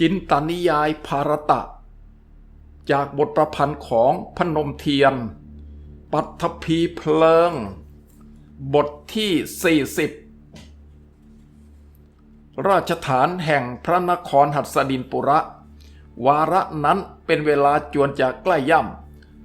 จินตนิยายภารตะ จากบทประพันธ์ของพนมเทียน ปัทภีเพลิง บทที่ 40 ราชฐานแห่งพระนครหัสดินปุระ วาระนั้นเป็นเวลาจวนจะใกล้ย่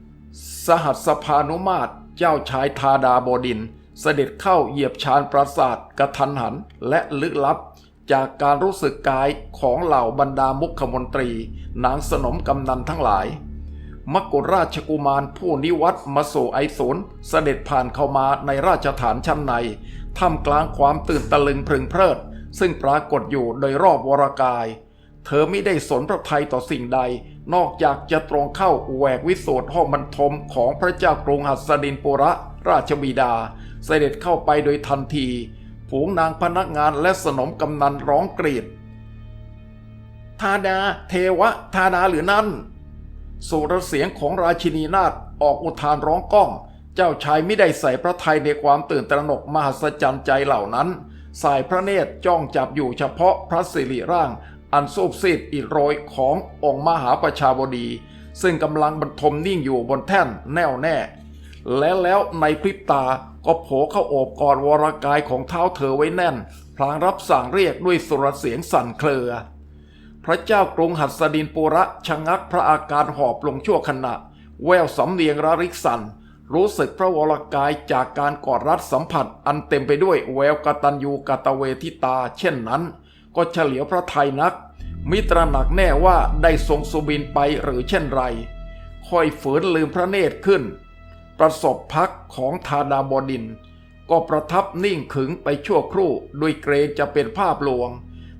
ำ สหัสภานุมาตรเจ้าชายทาดาบดิน เสด็จเข้าเหยียบชานปราสาทกระทันหันและลึกลับ จากการรู้สึกกายของเหล่าบรรดามุขมนตรี นางสนมกำนันทั้งหลาย มกุฎราชกุมารผู้นิวัตมาสู่ไอศูนย์เสด็จผ่านเข้ามาในราชฐานชั้นในท่ามกลางความตื่นตะลึงพึงเพลิด ซึ่งปรากฏอยู่โดยรอบวรกาย เธอไม่ได้สนพระทัยต่อสิ่งใด นอกจากจะตรงเข้าแหวกวิสูตรห้องบรรทมของพระเจ้ากรุงหัสดินปุระราชบิดา เสด็จเข้าไปโดยทันที ฝูงนางพนักงานและสนมกำนันร้องกรีดทาดา เทวะทาดาหรือนั่น สุรเสียงของราชินีนาถออกอุทานร้องก้อง เจ้าชายไม่ได้ใส่พระทัยในความตื่นตระหนกมหัศจรรย์ใจเหล่านั้นสายพระเนตรจ้องจับอยู่เฉพาะพระสิริร่าง อันสูบซีดอิดโรยขององค์มหาประชาบดี ซึ่งกำลังบรรทมนิ่งอยู่บนแท่นแน่วแน่ และแล้วในพริบตาก็โผล่เข้าโอบกอดวรกายของเท้าเธอไว้แน่น พลางรับสั่งเรียกด้วยสุรเสียงสั่นเครือ พระเจ้ากรุงหัสดินปุระชะงักพระอาการหอบลงชั่วขณะ แววสำเนียงระริกสันรู้สึกพระวรกายจากการกอดรัดสัมผัสอันเต็มไปด้วยแววกตัญญูกตเวทิตา เช่นนั้น ก็เฉลียวพระไทยนัก มิตรหนักแน่ว่าได้ทรงสุบินไปหรือเช่นไร ค่อยฝืนลืมพระเนตรขึ้น ประสบพักของธาดาบดิน ก็ประทับนิ่งขึงไปชั่วครู่ด้วยเกรงจะเป็นภาพลวง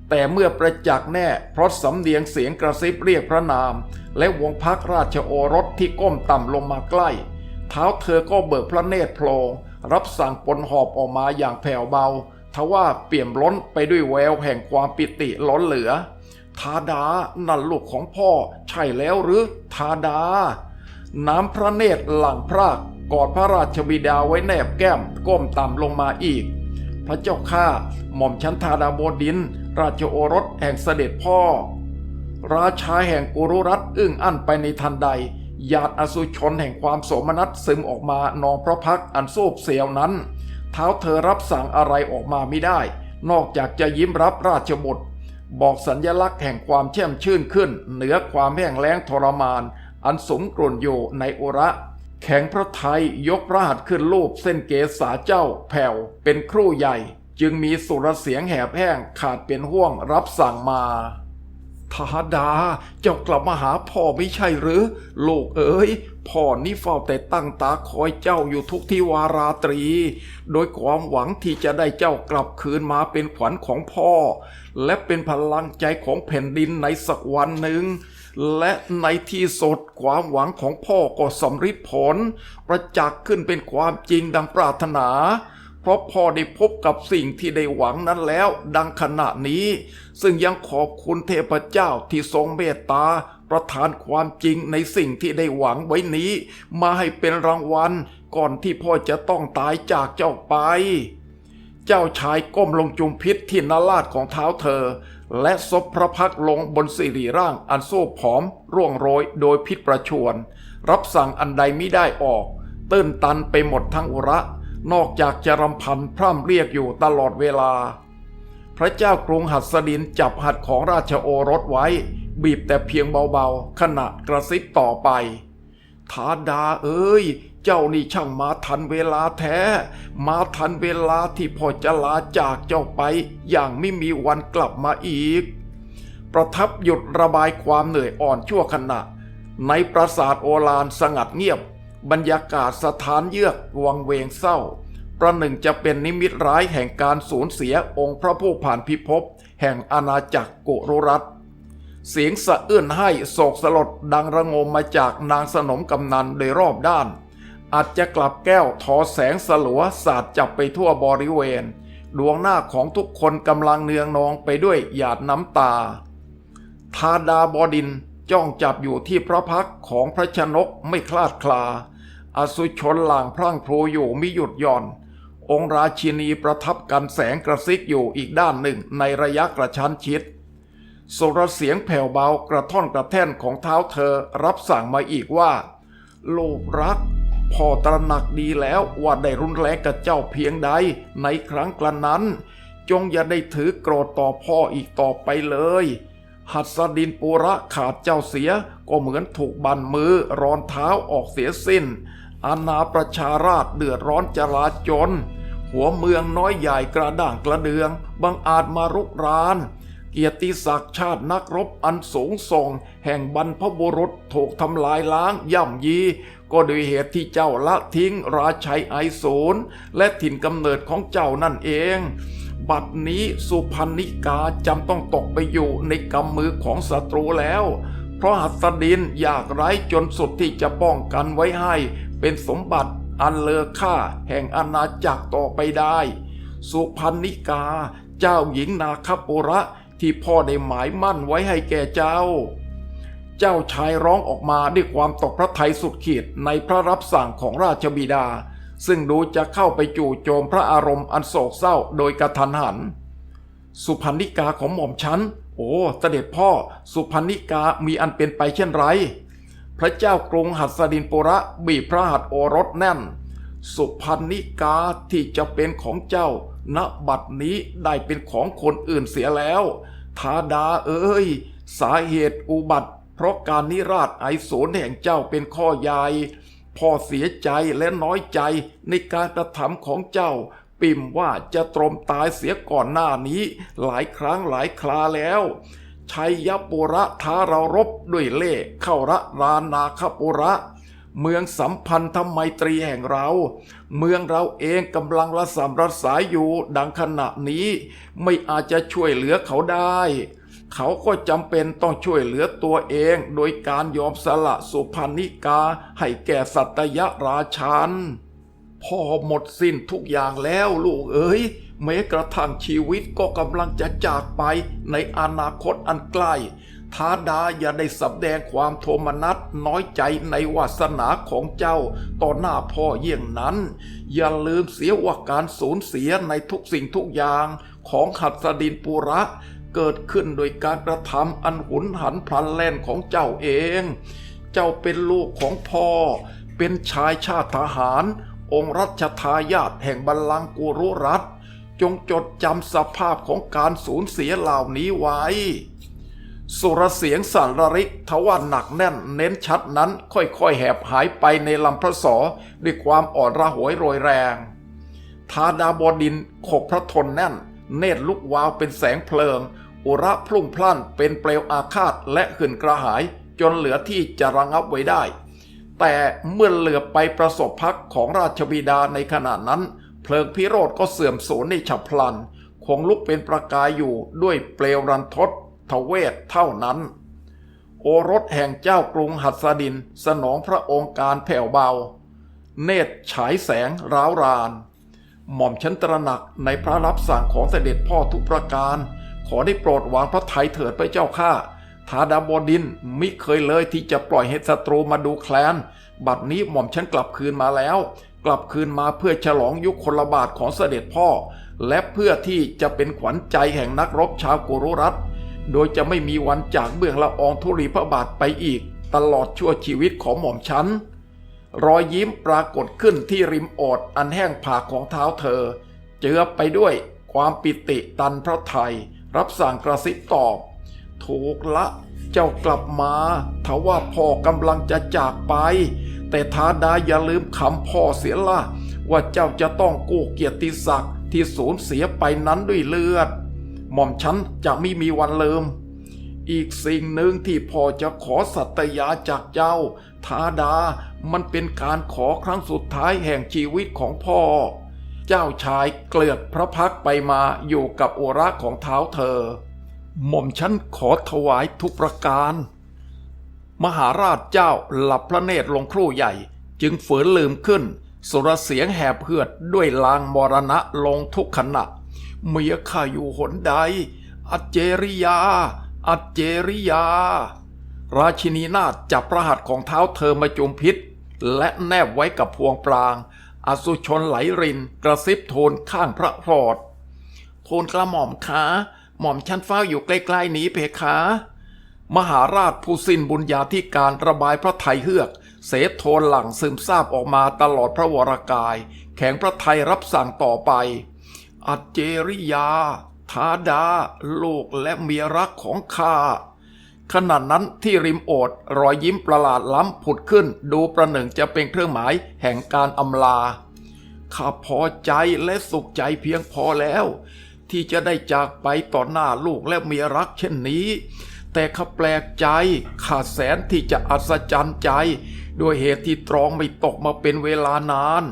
แต่เมื่อประจักษ์แน่เพราะสำเนียงเสียงกระซิบเรียกพระนาม และวงพักราชโอรสที่ก้มต่ำลงมาใกล้ เท้าเธอก็เบิกพระเนตรโพลงรับสั่งปนหอบออกมาอย่างแผ่วเบาทว่าเปี่ยมล้นไปด้วยแววแห่งความปิติล้นเหลือ ทาดา นั่นลูกของพ่อ ใช่แล้วหรือ ทาดา น้ำพระเนตรหลั่งพรากกอดพระราชบิดาไว้แนบแก้มก้มต่ำลงมาอีก พระเจ้าข้าหม่อมชันทาดาบดิน ราชโอรสแห่งเสด็จพ่อ ราชาแห่งกุรุรัตอึ้งอั้นไปในทันใดหยาดอสุชนแห่งความโสมนัสซึมออกมานองพระพักอันสูบเสียวนั้น เท้าเธอรับสั่งอะไรออกมาไม่ได้ นอกจากจะยิ้มรับราชบุตรบอกสัญญลักษณ์แห่งความแช่มชื่นขึ้น เหนือความแห้งแล้งทรมาน อันสมกลุ่นอยู่ในอระ แข็งพระไทยยกพระหัตถ์ขึ้นรูปเส้นเกษาเจ้าแผ่วเป็นครู่ใหญ่ จึงมีสุรเสียงแหบแห้งขาดเป็นห่วงรับสั่งมาทาดาเจ้ากลับมาหาพ่อไม่ใช่หรือ ลูกเอ๋ยพ่อนี่เฝ้าแต่ตั้งตาคอยเจ้าอยู่ทุกที่วาราตรี โดยความหวังที่จะได้เจ้ากลับคืนมาเป็นขวัญของพ่อ และเป็นพลังใจของแผ่นดินในสักวันหนึ่ง และในที่สุดความหวังของพ่อก็สำฤทธิ์ผล ประจักษ์ขึ้นเป็นความจริงดังปรารถนา เพราะพ่อได้พบกับสิ่งที่ได้หวังนั้นแล้วดังขณะนี้ ซึ่งยังขอบคุณเทพเจ้าที่ทรงเมตตาประทานความจริงในสิ่งที่ได้หวังไว้นี้ มาให้เป็นรางวัลก่อนที่พ่อจะต้องตายจากเจ้าไป เจ้าชายก้มลงจุมพิษที่นาลาดของเท้าเธอ และซบพระพักตร์ลงบนสิริร่างอันโซ่ผอม ร่วงโรยโดยพิษประชวน รับสั่งอันใดมิได้ออก ตื้นตันไปหมดทั้งอุระ นอกจากจะรำพันพร่ำเรียกอยู่ตลอดเวลา พระเจ้ากรุงหัสดินจับหัดของราชโอรสไว้ บีบแต่เพียงเบาๆ ขณะกระซิบต่อไป ทาดาเอ้ย เจ้านี่ช่างมาทันเวลาแท้ มาทันเวลาที่พ่อจะลาจากเจ้าไป อย่างไม่มีวันกลับมาอีก ประทับหยุดระบายความเหนื่อยอ่อนชั่วขณะ ในปราสาทโอฬารสงัดเงียบ บรรยากาศสถานเยือกวังเวงเศร้า ประหนึ่งจะเป็นนิมิตร้ายแห่งการสูญเสียองค์พระผู้ผ่านพิภพแห่งอาณาจักรโกรุรัตเสียงสะอื้นให้โศกสลดดังระงมมาจากนางสนมกำนันโดยรอบด้าน อาจจะกลับแก้วทอแสงสลัวสาดจับไปทั่วบริเวณ ดวงหน้าของทุกคนกำลังเนืองนองไปด้วยหยาดน้ำตา ทาดาบดินจ้องจับอยู่ที่พระพักของพระชนกไม่คลาดคลา อสุชนหลางพรั่งพรูอยู่มิหยุดหย่อน องราชินีประทับกันแสงกระซิกอยู่อีกด้านหนึ่งในระยะกระชั้นชิดโสรเสียงแผ่วเบากระท่อนกระแท่นของเท้าเธอรับสั่งมาอีกว่า ลูกรัก พ่อตระหนักดีแล้วว่าได้รุนแรงกับเจ้าเพียงใด ในครั้งกระนั้น จงอย่าได้ถือโกรธต่อพ่ออีกต่อไปเลย หัสดินปุระขาดเจ้าเสียก็เหมือนถูกบันมือรอนเท้าออกเสียสิ้น อาณาประชาราชเดือดร้อนจลาจน หัวเมืองน้อยใหญ่กระด่างกระเดืองบังอาจมารุกรานเกียรติศักดิ์ชาตินักรบอันสูงส่ง แห่งบรรพบุรุษถูกทำลายล้างย่ำยี ก็โดยเหตุที่เจ้าละทิ้งราชัยไอศูนย์และถิ่นกำเนิดของเจ้านั่นเอง บัดนี้สุพรรณิกาจำต้องตกไปอยู่ในกำมือของศัตรูแล้ว เพราะหัสดินอยากไร้จนสุดที่จะป้องกันไว้ให้ เป็นสมบัติอันเลอค่าแห่งอาณาจักรต่อไปได้ สุพรรณิกา เจ้าหญิงนาคปุระที่พ่อได้หมายมั่นไว้ให้แก่เจ้า เจ้าชายร้องออกมาด้วยความตกพระทัยสุดขีดในพระรับสั่งของราชบิดา ซึ่งดูจะเข้าไปจู่โจมพระอารมณ์อันโศกเศร้าโดยกระทันหัน สุพรรณิกาของหม่อมฉัน โอ้เสด็จพ่อ สุพรรณิกามีอันเป็นไปเช่นไร พระเจ้ากรุงหัสดินปุระบีพระหัตโอรสแน่น สุพรรณิกาที่จะเป็นของเจ้า ณบัดนี้ได้เป็นของคนอื่นเสียแล้วทาดาเอ้ย สาเหตุอุบัติ เพราะการนิราชไอโสนแห่งเจ้าเป็นข้อใหญ่พ่อเสียใจและน้อยใจในการกระทำของเจ้า ปิ่มว่าจะตรมตายเสียก่อนหน้านี้ หลายครั้งหลายคราแล้วชัยยปุระท้าเรารบด้วยเล่เข้าระรานาคปุระ เมืองสัมพันธไมตรีแห่งเรา เมืองเราเองกำลังระสำระสายอยู่ดังขณะนี้ ไม่อาจจะช่วยเหลือเขาได้ เขาก็จำเป็นต้องช่วยเหลือตัวเองโดยการยอมสละสุพรรณิกาให้แก่สัตยราชันพ่อหมดสิ้นทุกอย่างแล้วลูกเอ๋ยแม้กระทั่งชีวิตก็กำลังจะจากไปในอนาคตอันใกล้ท้าดาอย่าได้สำแดงความโทมนัสน้อยใจในวาสนาของเจ้าต่อหน้าพ่อเยี่ยงนั้น อย่าลืมเสียว่าการสูญเสียในทุกสิ่งทุกอย่างของหัดสดินปุระ เกิดขึ้นโดยการกระทำอันหุนหันพลันแล่นของเจ้าเอง เจ้าเป็นลูกของพ่อ เป็นชายชาติทหาร องค์รัชทายาทแห่งบัลลังก์กุรุรัตจงจดจำสภาพของการสูญเสียเหล่านี้ไว้ สุรเสียงสันระริกทว่าหนักแน่นเน้นชัดนั้นค่อยๆแหบหายไปในลำพระสอด้วยความอ่อนระหวยโรยแรง ทาดาบดินขบพระทนแน่น เนตรลุกวาวเป็นแสงเพลิง อุระพลุ่งพล่านเป็นเปลวอาฆาตและหื่นกระหาย จนเหลือที่จะระงับไว้ได้ แต่เมื่อเหลือไปประสบพักของราชบิดาในขณะนั้น เพลิงพิโรธก็เสื่อมสูญในฉับพลัน คงลุกเป็นประกายอยู่ด้วยเปลวรันทดทเวศเท่านั้น โอรสแห่งเจ้ากรุงหัสดิน สนองพระองค์การแผ่วเบา เนตรฉายแสงร้าวราน หม่อมฉันตระหนักในพระรับสั่งของเสด็จพ่อทุกประการ ขอได้โปรดวางพระทัยเถิดไปเจ้าข้าทาดาบดินมิเคยเลยที่จะปล่อยให้ศัตรูมาดูแคลน บัดนี้หม่อมฉันกลับคืนมาแล้ว กลับคืนมาเพื่อฉลองยุคคนละบาทของเสด็จพ่อ และเพื่อที่จะเป็นขวัญใจแห่งนักรบชาวกุรุรัตโดยจะไม่มีวันจากเบื้องละอองธุลีพระบาทไปอีก ตลอดชั่วชีวิตของหม่อมฉัน รอยยิ้มปรากฏขึ้นที่ริมโอดอันแห้งผากของเท้าเธอ เจือไปด้วยความปิติตันพระไทย รับสั่งกระซิบตอบ ถูกละ เจ้ากลับมาทว่าพ่อกำลังจะจากไป แต่ท้าดาอย่าลืมคำพ่อเสียละว่าเจ้าจะต้องกู้เกียรติศักดิ์ที่สูญเสียไปนั้นด้วยเลือด หม่อมฉันจะไม่มีวันลืม อีกสิ่งหนึ่งที่พ่อจะขอสัตยาจากเจ้า ทาดามันเป็นการขอครั้งสุดท้ายแห่งชีวิตของพ่อ เจ้าชายเกลือกพระพักไปมาอยู่กับโอระของเท้าเธอ หม่อมฉันขอถวายทุกประการ มหาราชเจ้าหลับพระเนตรลงครู่ใหญ่ จึงฝืนลืมขึ้น สุรเสียงแหบเหือดด้วยลางมรณะลงทุกขณะเมียข้าอยู่หนใด อัจเจริยา อัจเจริยา ราชินีนาถจับพระหัตถ์ของเท้าเธอมาจุมพิษ และแนบไว้กับพวงปราง อสุชนไหลริน กระซิบโทนข้างพระพรอดทูลกระหม่อมขาหม่อมชั้นเฝ้าอยู่ใกล้ๆนี้เพคะ มหาราชผู้สิ้นบุญญาธิการระบายพระไทยเฮือก เสโทนหลังซึมซาบออกมาตลอดพระวรากาย แข็งพระไทยรับสั่งต่อไป อัจเจริยา ธาดา ลูกและเมียรักของข้า ขณะนั้นที่ริมโอดรอยยิ้มประหลาดล้ำผุดขึ้น ดูประหนึ่งจะเป็นเครื่องหมายแห่งการอำลา ข้าพอใจและสุขใจเพียงพอแล้ว ที่จะได้จากไปต่อหน้าลูกและเมียรักเช่นนี้ แต่ข้าแปลกใจขาดแสนที่จะอัศจรรย์ใจ ด้วยเหตุที่ตรองไม่ตกมาเป็นเวลานาน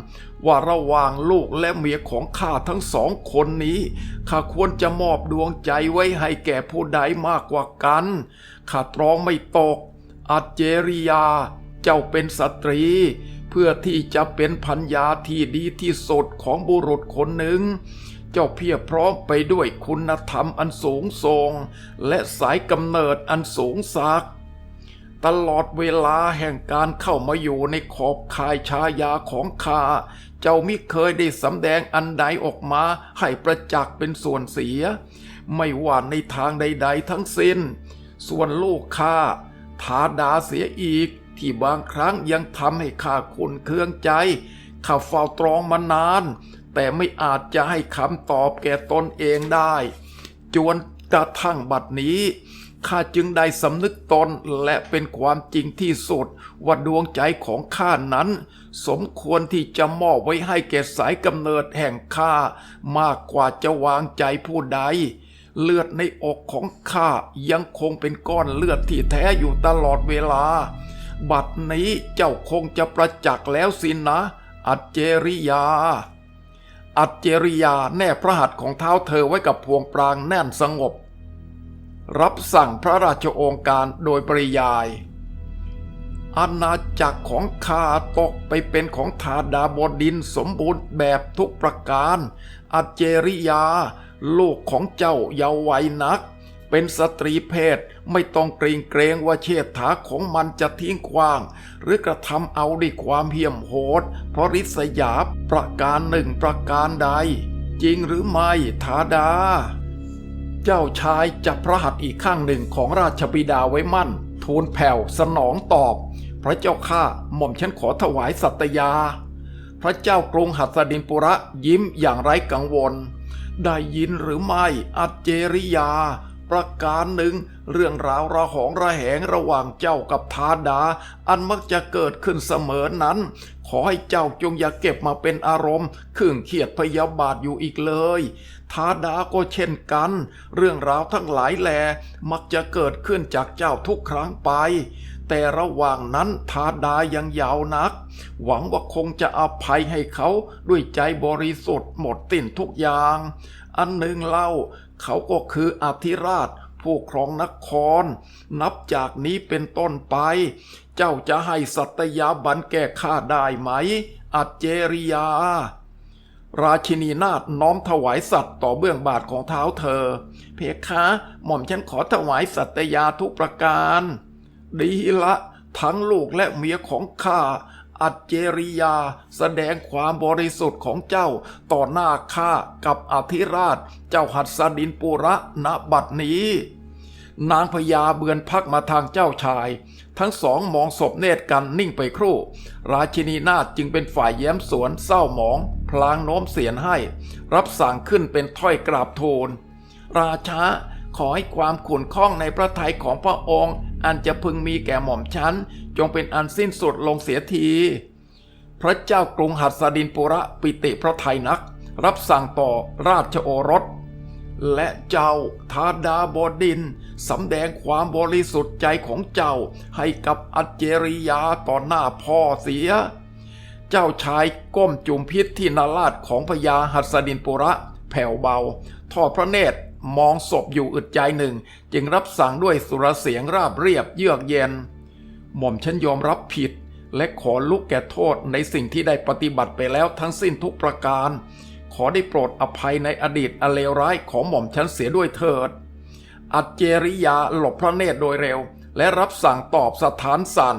ว่าระหว่างลูกและเมียของข้าทั้งสองคนนี้ข้าควรจะมอบดวงใจไว้ให้แก่ผู้ใดมากกว่ากันข้าตรองไม่ตกอัจเจริยา เจ้าเป็นสตรี เพื่อที่จะเป็นพัญญาที่ดีที่สุดของบุรุษคนหนึ่ง เจ้าเพียบพร้อมไปด้วยคุณธรรมอันสูงส่ง และสายกำเนิดอันสูงสักตลอดเวลาแห่งการเข้ามาอยู่ในขอบข่ายชายาของข้า เจ้ามิเคยได้สำแดงอันใดออกมาให้ประจักษ์เป็นส่วนเสีย ไม่ว่าในทางใด ๆ ทั้งสิ้น ส่วนลูกข้าทาดาเสียอีกที่บางครั้งยังทำให้ข้าคุนเคืองใจข้าเฝ้าตรองมานาน แต่ไม่อาจจะให้คำตอบแก่ตนเองได้ จวนกระทั่งบัดนี้ข้าจึงได้สำนึกตนและเป็นความจริงที่สุดว่าดวงใจของข้านั้น สมควรที่จะมอบไว้ให้แก่สายกำเนิดแห่งข้ามากกว่าจะวางใจผู้ใด เลือดในอกของข้ายังคงเป็นก้อนเลือดที่แท้อยู่ตลอดเวลา บัดนี้เจ้าคงจะประจักษ์แล้วสินนะ อัจเจริยา อัจเจริยาแน่พระหัตถ์ของเท้าเธอไว้กับพวงปรางแน่นสงบ รับสั่งพระราชโองการโดยปริยาย อาณาจักรของข้าตกไปเป็นของทาดาบดินสมบูรณ์แบบทุกประการอัจเจริยา ลูกของเจ้าเยาว์วัยนัก เป็นสตรีเพศไม่ต้องเกรงเกรงว่าเชษฐาของมันจะทิ้งขว้าง หรือกระทำเอาด้วยความเหี้ยมโหด เพราะริษยาประการหนึ่งประการใด จริงหรือไม่ทาดา เจ้าชายจับพระหัตถ์อีกข้างหนึ่งของราชบิดาไว้มั่น ทูลแผ่วสนองตอบ ระเจ้าข้าหม่อมฉันขอถวายสัตยา พระเจ้ากรุงหัสดินปุระยิ้มอย่างไร้กังวล ได้ยินหรือไม่อัจเจริยา ประการหนึ่ง เรื่องราวระหองระแหงระหว่างเจ้ากับทาดา อันมักจะเกิดขึ้นเสมอนั้น ขอให้เจ้าจงอย่าเก็บมาเป็นอารมณ์ขึ่งเขียดพยาบาทอยู่อีกเลยทาดาก็เช่นกัน เรื่องราวทั้งหลายแล มักจะเกิดขึ้นจากเจ้าทุกครั้งไป แต่ระหว่างนั้นทาดายังยาวนัก หวังว่าคงจะอภัยให้เขาด้วยใจบริสุทธิ์หมดสิ้นทุกอย่าง อันหนึ่งเล่า เขาก็คืออธิราชผู้ครองนคร นับจากนี้เป็นต้นไป เจ้าจะให้สัตยาบันแก้ข้าได้ไหม อัจเจริยา ราชินีนาถน้อมถวายสัตว์ต่อเบื้องบาทของเท้าเธอ เพคะ หม่อมฉันขอถวายสัตยาทุกประการ ดีละทั้งลูกและเมียของข้า อัจเจริยาแสดงความบริสุทธิ์ของเจ้าต่อหน้าข้ากับอธิราช เจ้าหัดสดินปุระณบัดนี้ นางพญาเบือนพักมาทางเจ้าชาย ทั้งสองมองศพเนตรกันนิ่งไปครู่ ราชินีนาถจึงเป็นฝ่ายแย้มสวนเศร้าหมอง พลางโน้มเสียนให้ รับสั่งขึ้นเป็นถ้อยกราบทูลราชา ขอให้ความขุ่นข้องในพระทัยของพระองค์ อันจะพึงมีแก่หม่อมฉัน จงเป็นอันสิ้นสุดลงเสียที พระเจ้ากรุงหัสดินปุระปิติพระไทยนัก รับสั่งต่อราชโอรส และเจ้าทาดาบดินสำแดงความบริสุทธิ์ใจของเจ้าให้กับอัจเจริยาต่อหน้าพ่อเสีย เจ้าชายก้มจุมพิษที่นาลาดของพญาหัสดินปุระแผ่วเบา ทอดพระเนตร มองศพอยู่อึดใจหนึ่ง จึงรับสั่งด้วยสุรเสียงราบเรียบเยือกเย็น หม่อมฉันยอมรับผิด และขอลุกแก่โทษในสิ่งที่ได้ปฏิบัติไปแล้วทั้งสิ้นทุกประการ ขอได้โปรดอภัยในอดีตอเลวร้ายของหม่อมฉันเสียด้วยเถิด อัจเจริยาหลบพระเนตรโดยเร็ว และรับสั่งตอบสถานสั่น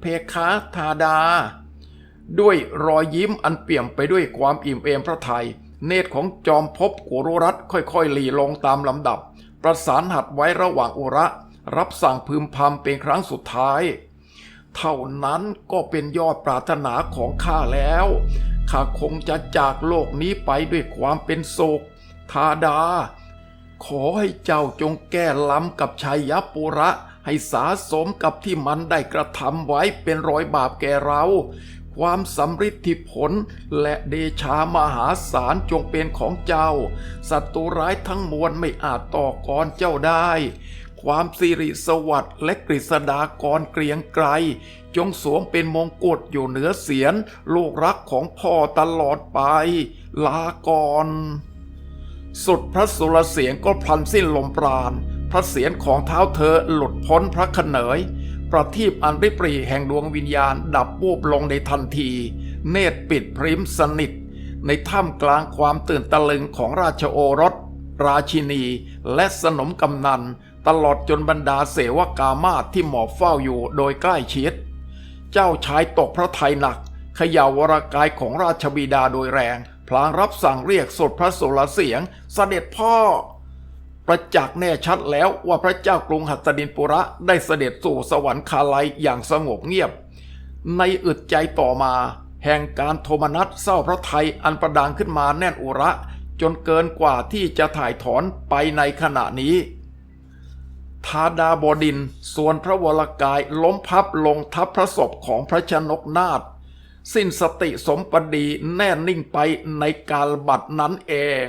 เพคะธาดา ด้วยรอยยิ้มอันเปี่ยมไปด้วยความอิ่มเอมพระทัย เนตรของจอมภพกุรุรัตค่อยๆหลีลงตามลำดับ ประสานหัดไว้ระหว่างอุระ รับสั่งพึมพำเป็นครั้งสุดท้าย เท่านั้นก็เป็นยอดปรารถนาของข้าแล้วข้าคงจะจากโลกนี้ไปด้วยความเป็นโศกทาดา ขอให้เจ้าจงแก้ล้ำกับชัยยปุระให้สาสมกับที่มันได้กระทำไว้เป็นรอยบาปแก่เรา ความสำฤทธิผลและเดชามหาศาลจงเป็นของเจ้าศัตรูร้ายทั้งมวลไม่อาจต่อกรเจ้าได้ ความสิริสวัสดิ์และกฤษฎากรเกรียงไกรจงสวมเป็นมงกุฎอยู่เหนือเสียนลูกรักของพ่อตลอดไป ลาก่อนสุดพระสุรเสียงก็พลันสิ้นลมปราณพระเสียรของเท้าเธอหลุดพ้นพระขเนย ประทีปอันริปรีแห่งดวงวิญญาณดับวูบลงในทันที เนตรปิดพริมสนิท ในถ้ำกลางความตื่นตะลึงของราชโอรส ราชินี และสนมกำนัน ตลอดจนบรรดาเสวกามาศที่หมอบเฝ้าอยู่โดยใกล้ชิด เจ้าชายตกพระทัยหนักเขย่าวรากายของราชบิดาโดยแรง พลางรับสั่งเรียกสดพระโสรเสียงเสด็จพ่อ ประจักษ์แน่ชัดแล้วว่าพระเจ้ากรุงหัตถดินปุระได้เสด็จสู่สวรรคาลัยอย่างสงบเงียบ ในอึดใจต่อมา แห่งการโทมนัสเศร้าพระไทยอันประดังขึ้นมาแน่นอุระ จนเกินกว่าที่จะถ่ายถอนไปในขณะนี้ทาดาบดินส่วนพระวรกายล้มพับลงทับพระศพของพระชนกนาถสิ้นสติสมปดีแน่นิ่งไปในกาลบัดนั้นเอง